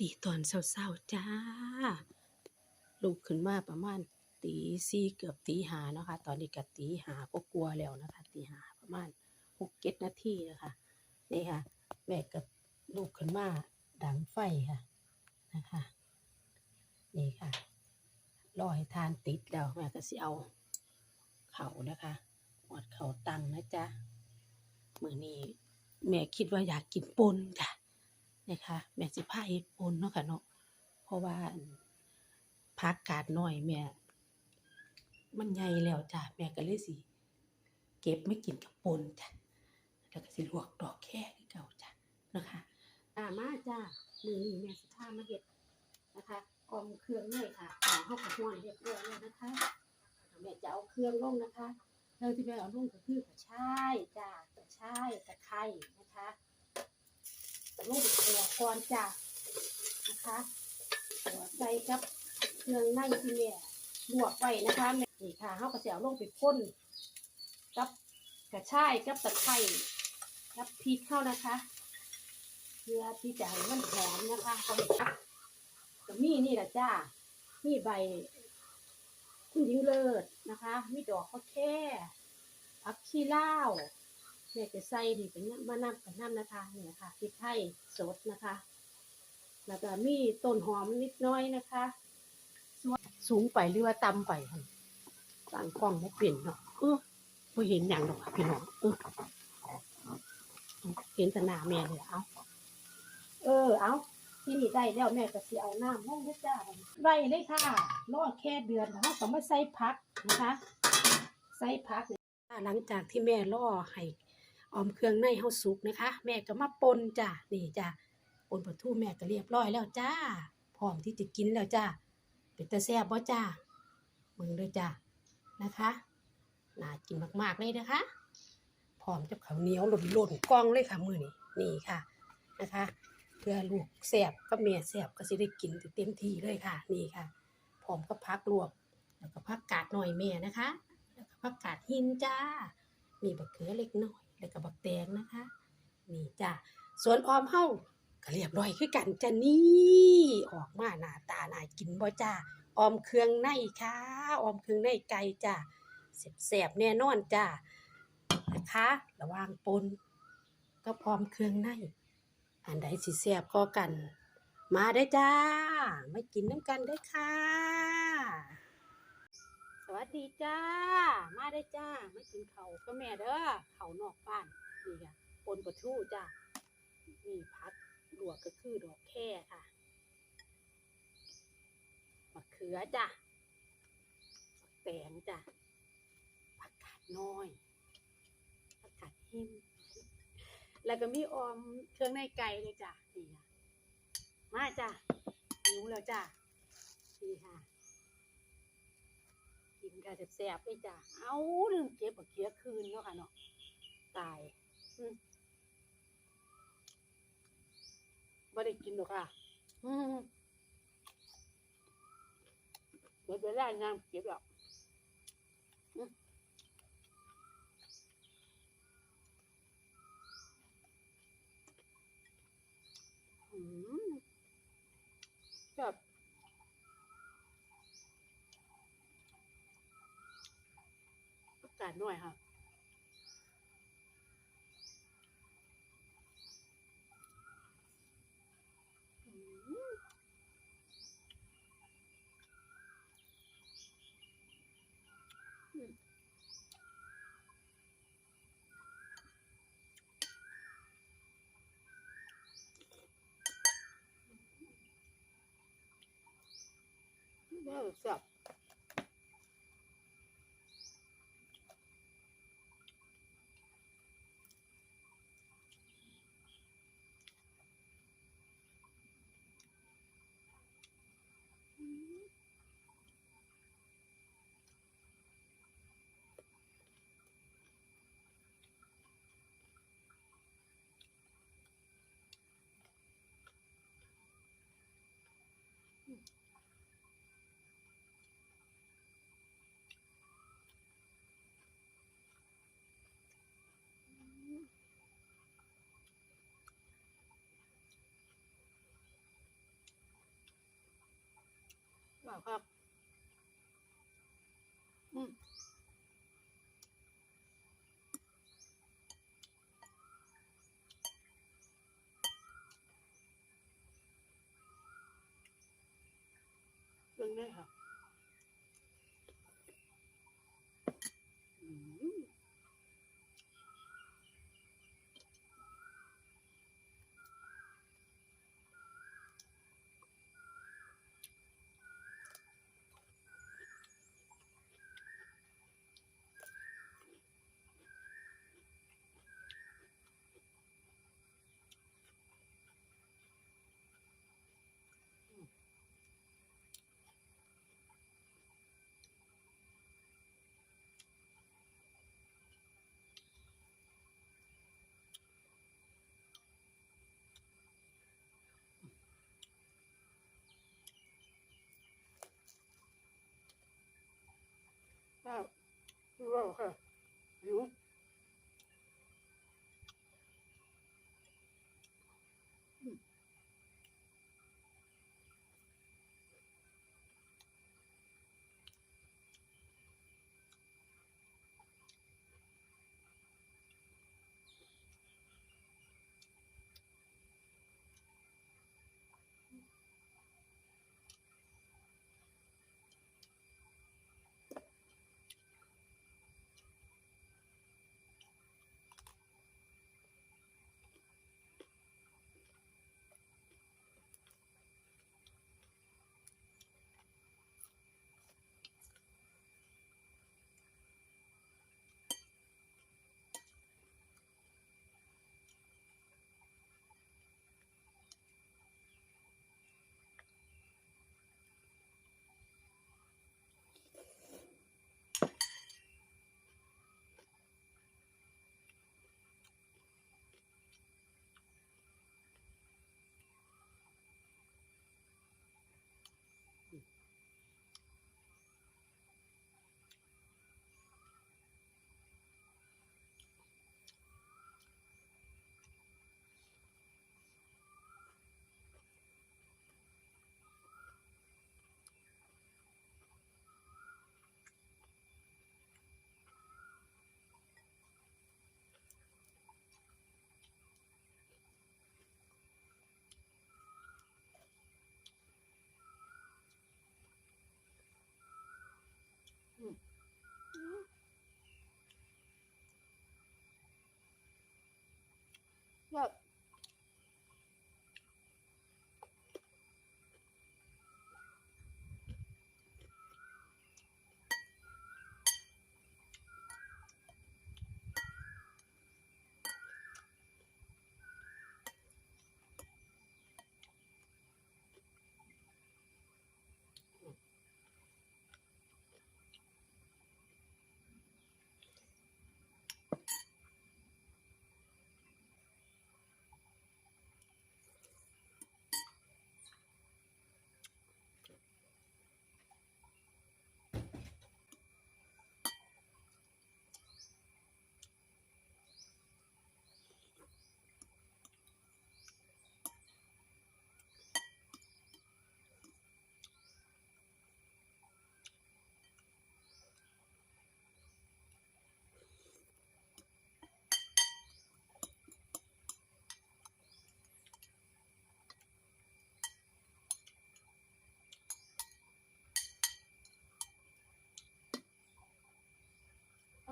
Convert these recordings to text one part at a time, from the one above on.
ดีตอนเช้าๆจ้า ลุกขึ้นมาประมาณตีสี่เกือบตีห้านะคะ ตอนนี้ก็ตีห้าก็กลัวแล้วนะคะ ตีห้าประมาณหกเจ็ดนาทีนะคะนี่ค่ะ แม่ก็ลุกขึ้นมาดังไฟค่ะนะคะนี่ค่ะรอให้ทานติดแล้วแม่ก็สิเอาเขานะคะหอดเขาตังนะจ๊ะมือนี้แม่คิดว่าอยากกินปนจ้ะ นะคะแม่สิพาเฮ็ดปนเนาะค่ะเนาะเพราะว่าอั่นผักกาดน้อยแม่มันใหญ่แล้วจ้ะแม่ก็เลยสิ เก็บไม่กินกับปนจ้ะแล้วก็สิลวกดอกแค่เก่าจ้ะนะคะอ่ามาจ้ะมื้อนี้แม่สิพามาเฮ็ดนะคะออมเครื่องเลยค่ะอ่าเฮาก็ฮ้อนเรียบร้อยแล้วนะคะแม่จะเอาเครื่องลงนะคะเรื่องที่แม่เอาลงก็คือกระชายจ้ะกระชายตะไคร้นะคะ ก่อนจ้ะนะคะหัวใส่กับเครื่องในที่แม่ลวกไว้นะคะแม่นี่ค่ะเขาก็จะเอาลงไปพ่นกับกระชายกับตะไคร้กับพริกเข้านะคะเพื่อที่จะให้มันหอมนะคะก็ครับก็มีนี่แหละจ้ามีใบคุณหญิงเลิศนะคะ มีดอกข้าวแค่ผักชีลาว แม่จะใส่นี่เป็นมะนาวกับน้ำนะคะเนี่ยค่ะพริกไทยสดนะคะ แล้วก็มีต้นหอมนิดน้อยนะคะส,สูงไปหรือว่าต่ำไปต่างกล้องไม่เปลี่ยนเนาะเออไม่เห็นอย่างหรอกพี่น้องเออเห็นแต่หน้าแม่เลยเอาเออเอาที่นี่ได้แล้วแม่ก็สิเอาน้ำห้องด้วยจ้าไว้เลยค่ะรอแค่เดือนเขาก็มาใส่พักนะคะ ใส่พักหลังจากที่แม่ล่อให้ ออมเครื่องในเฮาสุกนะคะ แม่ก็มาปนจ้ะนี่จ้ะปนปลาทูแม่ก็เรียบร้อยแล้วจ้าพร้อมที่จะกินแล้วจ้าเป็นตาแซ่บบ่จ้ามึงเลยจ้านะคะน่ากินมากๆเลยนะคะพร้อมกับข้าวเหนียวหล่นๆกล้องเลยค่ะมือนี้นี่ค่ะนะคะ เพื่อลูกแซ่บก็แม่แซ่บก็สิได้กินเต็มที่เลยค่ะ นี่ค่ะพร้อมกับพักลวกแล้วก็พักกาดหน่อยแม่นะคะ แล้วก็ผักกาดหินจ้า มีบักเขือเล็กน้อย แล้วก็บักแตงนะคะ นี่จ้าส่วนออมเฮาก็เรียบร้อยคือกันจ้านี่ ออกมาหน้าตาน่ากินบ่จ้าออมเครื่องในค่ะออมเครื่องในไก่จ้าแซ่บๆแน่นอนจ้านะคะ ระว่างปนก็พร้อมเครื่องในอันใดสิแซ่บก็กัน มาได้จ้ามากินน้ำกันเด้ค่ะ วัสดีจ้า มาได้จ้าไมากินเขาก็แม่เด้อเขานอกบ้านนี่ค่ะปนปลาทูจ้านี่พัดลวกก็คือดอกแค่ค่ะมะเขือจ้าแตงจ้าผักกาดน้อยผักกาดหิมแล้วก็มีออมเครื่องในไก่เลยจ้านี่ค่ะมาจ้าหิวแล้วจ้านี่ค่ะ กินกาแซ่บๆไปจ้ะเอาลืมเก็บบักเกียคืนเนาะค่ะเนาะตายอืมบ่ได้กินหรอกค่ะอืมเดี๋ยวไปได้งามเก็บหรอกอืมแบบากาศหน่อยค่ะอืมอืมว้าวแซ่บ ครับ อืมเรื่องนี้ครับม ว้าวว้าค่ะหิว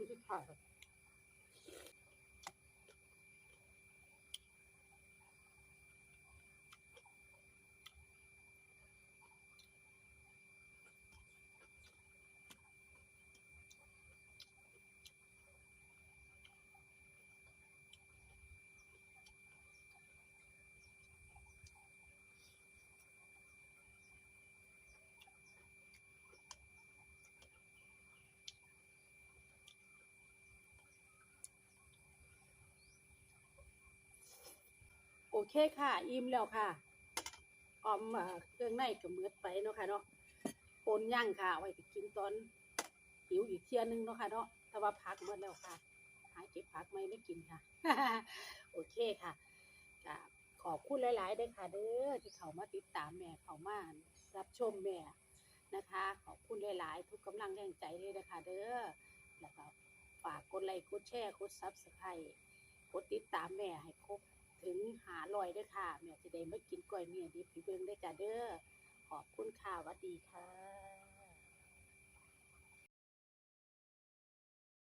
ทำที่ถ่ เคค่ะอิ่มแล้วค่ะออมเครื่องในกับมือไปเนาะค่ะเนาะปนย่างค่ะไว้ไปกินตอนหิวอีกเที่ยนึงเนาะค่ะเนาะแต่ว่าพักหมดแล้วค่ะ หาเก็บผักไม่ไม่กินค่ะ โอเคค่ะก็ขอบคุณหลายๆเด้อค่ะ เด้อที่เขามาติดตามแม่เขามารับชมแม่นะคะ ขอบคุณหลายๆ ทุกกำลังแรงใจเลยนะคะ เด้อแล้วก็ฝากกดไลค์กดแชร์กดซับสไครต์กดติดตามแม่ให้ครบ ถึงหาลอยด้วยค่ะ แม่จะได้ไม่กินกล้วยเมียดิบพี่เบิ้งได้จ้ะเด้อขอบคุณค่ะวัสดีค่ะ